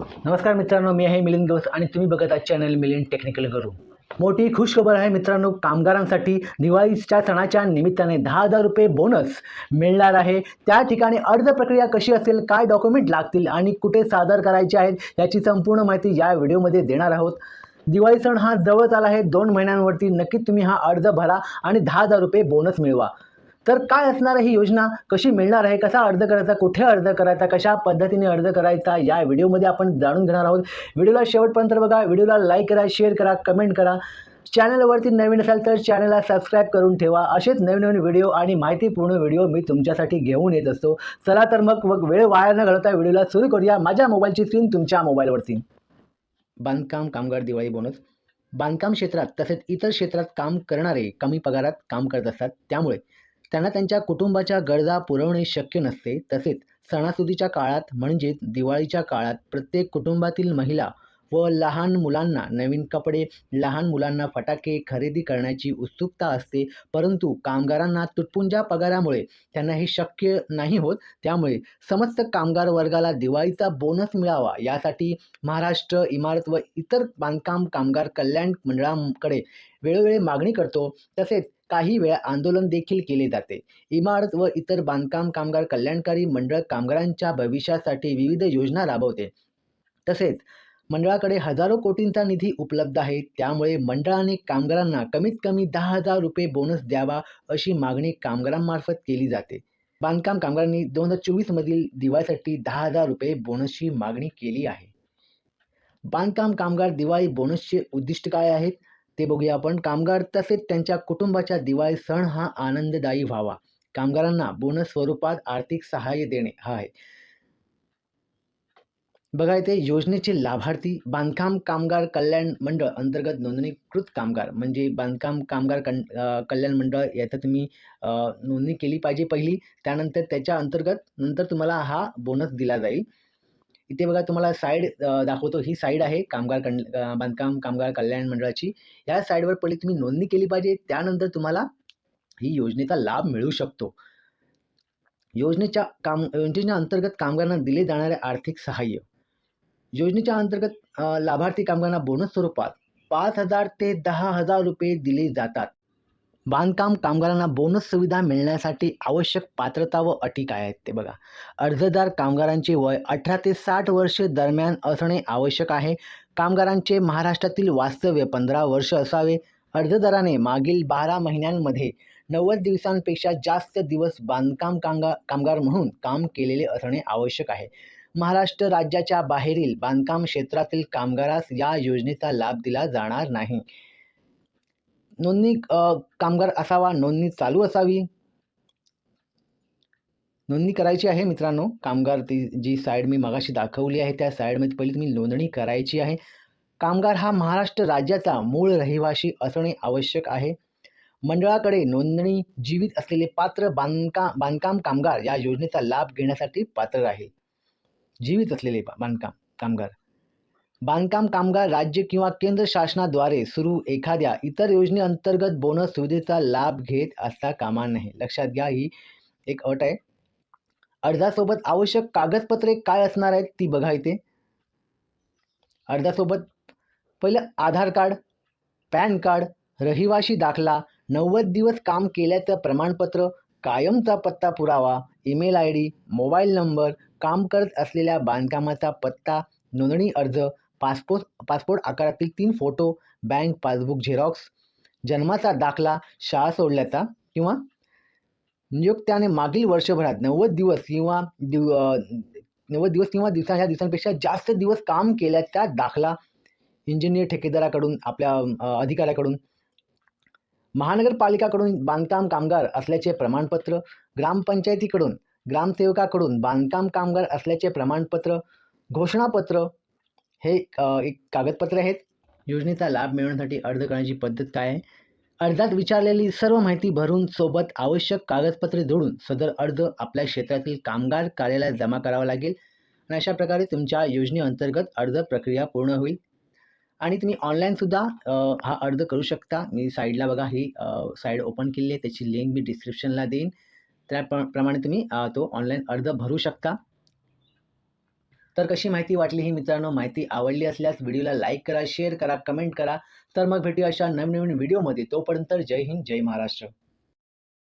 नमस्कार मित्रांनो मी आहे मिलिंद दोस्त आणि तुम्ही बघत आहात चॅनल मिलिंद टेक्निकल गुरु. मोठी खुशखबर आहे मित्रांनो कामगारांसाठी दिवाळीच्या सणाच्या निमित्ताने दहा हजार रुपये बोनस मिळणार आहे. त्या ठिकाणी अर्ज प्रक्रिया कशी असेल काय डॉक्युमेंट लागतील आणि कुठे सादर करायचे आहेत याची संपूर्ण माहिती या व्हिडिओमध्ये देणार आहोत. दिवाळी सण हा जवळ आला आहे. दोन महिन्यांवरती नक्कीच तुम्ही हा अर्ज भरा आणि दहा हजार रुपये बोनस मिळवा. तर काय असणार आहे ही योजना? कशी मिळणार आहे? कसा अर्ज करायचा? कुठे अर्ज करायचा? कशा पद्धतीने अर्ज करायचा? या व्हिडिओमध्ये आपण जाणून घेणार आहोत. व्हिडिओला शेवटपर्यंत बघा. व्हिडिओला लाईक करा शेअर करा कमेंट करा. चॅनलवरती नवीन असाल तर चॅनलला सबस्क्राईब करून ठेवा. असेच नवीन नवीन व्हिडिओ आणि माहितीपूर्ण व्हिडिओ मी तुमच्यासाठी घेऊन येत असतो. चला तर मग मग वेळ वाया न घालवता व्हिडिओला सुरू करूया. माझ्या मोबाईलची स्क्रीन तुमच्या मोबाईलवरती. बांधकाम कामगार दिवाळी बोनस बांधकाम क्षेत्रात तसेच इतर क्षेत्रात काम करणारे कमी पगारात काम करत असतात. त्यामुळे त्यांना त्यांच्या कुटुंबाच्या गरजा पुरवणे शक्य नसते. तसेच सणासुदीच्या काळात म्हणजेच दिवाळीच्या काळात प्रत्येक कुटुंबातील महिला व लहान मुलांना नवीन कपडे लहान मुलांना फटाके खरेदी करण्याची उत्सुकता असते. परंतु कामगारांना तुटपुंजा पगारामुळे त्यांना हे शक्य नाही होत. त्यामुळे समस्त कामगार वर्गाला दिवाळीचा बोनस मिळावा. यासाठी महाराष्ट्र इमारत व इतर बांधकाम कामगार कल्याण मंडळांकडे वेळोवेळी मागणी करतो. तसेच काही वेळा आंदोलन देखील केले जाते. इमारत व इतर बांधकाम कामगार कल्याणकारी मंडळ कामगारांच्या भविष्यासाठी विविध योजना राबवते. तसेच मंडळाकडे हजारो कोटींचा निधी उपलब्ध आहे. त्यामुळे मंडळाने कामगारांना कमीत कमी दहा हजार रुपये बोनस द्यावा अशी मागणी कामगारांमार्फत केली जाते. बांधकाम कामगारांनी दोन हजार चोवीसमधील दिवाळीसाठी दहा हजार रुपये बोनसची मागणी केली आहे. बांधकाम कामगार दिवाळी बोनसचे उद्दिष्ट काय आहेत? ते बघूया. आपण कामगार तसेच त्यांच्या कुटुंबाच्या दिवाळी सण हा आनंददायी व्हावा. कामगारांना बोनस स्वरूपात आर्थिक सहाय्य देणे हा आहे. बघा इथे योजनेचे लाभार्थी बांधकाम कामगार कल्याण मंडळ अंतर्गत नोंदणीकृत कामगार म्हणजे बांधकाम कामगार कन कल्याण मंडळ याचं तुम्ही नोंदणी केली पाहिजे पहिली. त्यानंतर त्याच्या अंतर्गत नंतर तुम्हाला हा बोनस दिला जाईल. इथे बघा तुम्हाला साईड दाखवतो. ही साईड आहे कामगार कन बांधकाम कामगार कल्याण मंडळाची. या साईडवर पहिले तुम्ही नोंदणी केली पाहिजे. त्यानंतर तुम्हाला ही योजनेचा लाभ मिळू शकतो. योजनेच्या काम योजनेच्या अंतर्गत कामगारांना दिले जाणारे आर्थिक सहाय्य. योजनेच्या अंतर्गत लाभार्थी कामगारांना बोनस स्वरूपात पाच हजार ते दहा हजार रुपये दिले जातात. बांधकाम कामगारांना बोनस सुविधा मिळण्यासाठी आवश्यक पात्रता व अटी काय आहेत ते बघा. अर्जदार कामगारांचे वय अठरा ते साठ वर्ष दरम्यान असणे आवश्यक आहे. कामगारांचे महाराष्ट्रातील वास्तव्य पंधरा वर्ष असावे. अर्जदाराने मागील बारा महिन्यांमध्ये नव्वद दिवसांपेक्षा जास्त दिवस बांधकाम कामगार कामगार म्हणून काम केलेले असणे आवश्यक आहे. महाराष्ट्र राज्याच्या बाहेरील बांधकाम क्षेत्रातील कामगारास या योजनेचा लाभ दिला जाणार नाही. नोंदणी कामगार असावा नोंदणी चालू असावी. नोंदणी करायची आहे मित्रांनो. कामगार ती जी साईड मी मगाशी दाखवली आहे त्या साईडमध्ये पहिली तुम्ही नोंदणी करायची आहे. कामगार हा महाराष्ट्र राज्याचा मूळ रहिवासी असणे आवश्यक आहे. मंडळाकडे नोंदणी जीवित असलेले पात्र बांधका बांधकाम कामगार या योजनेचा लाभ घेण्यासाठी पात्र आहे. जीवित असलेले बांधकाम कामगार. बांधकाम कामगार राज्य किंवा केंद्र शासनाद्वारे सुरू एखाद्या इतर योजनेअंतर्गत बोनस सुविधेचा लाभ घेत असता कामा नये. लक्षात घ्या ही एक अट आहे. अर्जासोबत आवश्यक कागदपत्रे काय असणार आहेत ती बघा इथे. अर्जासोबत पहिलं आधार कार्ड पॅन कार्ड रहिवाशी दाखला नव्वद दिवस काम केल्याचं प्रमाणपत्र कायमचा पत्ता पुरावा email I D mobile number काम करत असलेल्या बांधकामाचा पत्ता नोंदणी अर्ज पासपोर्ट पासपोर्ट आकारातील तीन फोटो बँक पासबुक झेरॉक्स जन्माचा दाखला शाळा सोडल्याचा किंवा नियुक्त्याने मागील वर्षभरात नव्वद दिवस किंवा दिव नव्वद दिवस किंवा दिवसा ह्या दिवसांपेक्षा जास्त दिवस काम केल्याचा दाखला इंजिनियर ठेकेदाराकडून आपल्या अधिकाऱ्याकडून महानगरपालिकाकडून बांधकाम कामगार असल्याचे प्रमाणपत्र ग्रामपंचायतीकडून ग्रामसेवकाकडून बांधकाम कामगार असल्याचे प्रमाणपत्र घोषणापत्र हे एक कागदपत्रे आहेत. योजनेचा लाभ मिळवण्यासाठी अर्ज करण्याची पद्धत काय आहे? अर्जात विचारलेली सर्व माहिती भरून सोबत आवश्यक कागदपत्रे जोडून सदर अर्ज आपल्या क्षेत्रातील कामगार कार्यालयात जमा करावा लागेल आणि अशा प्रकारे तुमच्या योजनेअंतर्गत अर्ज प्रक्रिया पूर्ण होईल. आणि तुम्ही ऑनलाईनसुद्धा हा अर्ज करू शकता. मी साईडला बघा ही साईड ओपन केली आहे. त्याची लिंक मी डिस्क्रिप्शनला देईन. त्याप्रमाणे तुम्ही तो ऑनलाईन अर्ज भरू शकता. तर कशी माहिती वाटली ही मित्रांनो? माहिती आवडली असल्यास व्हिडिओला लाईक करा शेअर करा कमेंट करा. तर मग भेटूया अशा नवीन नवीन व्हिडिओमध्ये तोपर्यंत जय हिंद जय महाराष्ट्र.